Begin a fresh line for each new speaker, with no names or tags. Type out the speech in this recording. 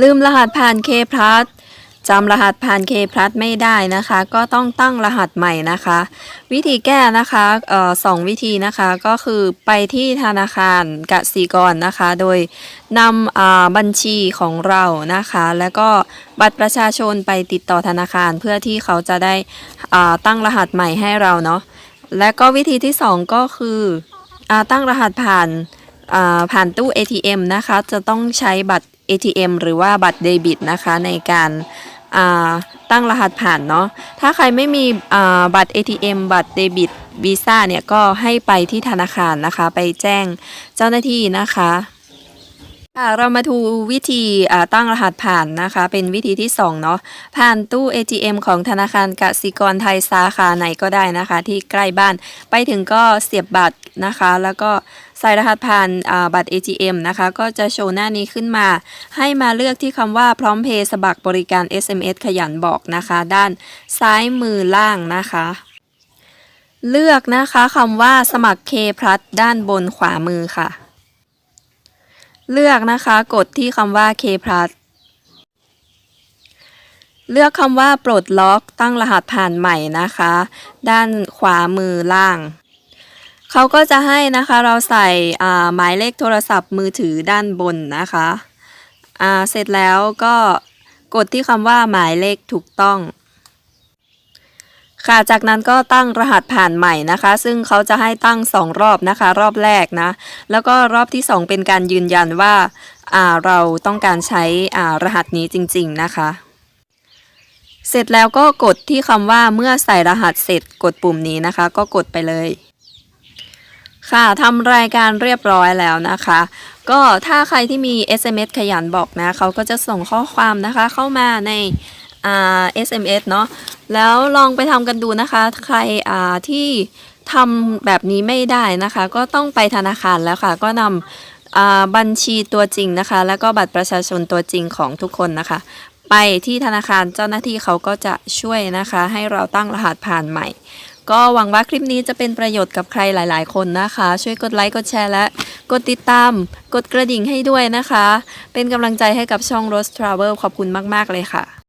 ลืมรหัสผ่าน K Plus จำรหัสผ่าน K Plus ไม่ได้นะคะ ก็ต้องตั้งรหัสใหม่นะคะ วิธีแก้นะคะออสองวิธีนะคะก็คือไปที่ธนาคารกสิกรนะคะ โดยนำอ่าบัญชีของเรานะคะ แล้วก็บัตรประชาชนไปติดต่อธนาคารเพื่อที่เขาจะได้อ่าตั้งรหัสใหม่ให้เราเนาะและก็วิธีที่สองก็คืออตั้งรหัสผ่าน ผ่านตู้ ATM นะคะ จะต้องใช้บัตร ATM หรือว่าบัตรเดบิตนะคะในการตั้งรหัสผ่านเนาะ ถ้าใครไม่มีบัตร ATM บัตรเดบิตวีซ่าเนี่ยก็ให้ไปที่ธนาคารนะคะ ไปแจ้งเจ้าหน้าที่นะคะ ค่ะเรามาดูวิธีตั้งรหัสผ่านนะคะ เป็นวิธีที่2เนาะผ่านตู้ ATM ของธนาคารกสิกรไทยสาขาไหนก็ได้นะคะ ที่ใกล้บ้านไปถึงก็เสียบบัตรนะคะ แล้วก็ใส่รหัสผ่านาบัตร ATM นะคะ ก็จะโชว์หน้านี้ขึ้นมา ให้มาเลือกที่คำว่าพร้อมเพย์สมัครบริการ SMS ขยันบอกนะคะ ด้านซ้ายมือล่างนะคะเลือกนะคะคำว่าสมัคร K plus ด้านบนขวามือค่ะ เลือกนะคะ กดที่คำว่า K plus เลือกคำว่าปลดล็อกตั้งรหัสผ่านใหม่นะคะ ด้านขวามือล่าง เขาก็จะให้นะคะเราใส่หมายเลขโทรศัพท์มือถือด้านบนนะคะอ่าเสร็จแล้วก็กดที่คำว่าหมายเลขถูกต้อง ค่ะ จากนั้นก็ตั้งรหัสผ่านใหม่นะคะ ซึ่งเขาจะให้ตั้ง 2 รอบนะคะ รอบแรกนะ แล้วก็รอบที่ 2 เป็นการยืนยันว่าาเราต้องการใช้รหัสนี้จริง ๆ นะคะ เสร็จแล้วก็กดที่คำว่าเมื่อใส่รหัสเสร็จกดปุ่มนี้นะคะ ก็กดไปเลย ค่ะทำรายการเรียบร้อยแล้วนะคะ ก็ถ้าใครที่มี SMS ขยันบอกนะ เขาก็จะส่งข้อความนะคะเข้ามาในอ่า SMS เนาะ แล้วลองไปทำกันดูนะคะ ใครอ่าที่ทำแบบนี้ไม่ได้นะคะ ก็ต้องไปธนาคารแล้วค่ะ ก็นำบัญชีตัวจริงนะคะ แล้วก็บัตรประชาชนตัวจริงของทุกคนนะคะ ไปที่ธนาคารเจ้าหน้าที่เขาก็จะช่วยนะคะ ให้เราตั้งรหัสผ่านใหม่ ก็หวังว่าคลิปนี้จะเป็นประโยชน์กับใครหลาย ๆ คนนะคะ ช่วยกดไลค์กดแชร์และกดติดตาม กดกระดิ่งให้ด้วยนะคะ เป็นกำลังใจให้กับช่อง Rose Travel ขอบคุณมาก ๆ เลยค่ะ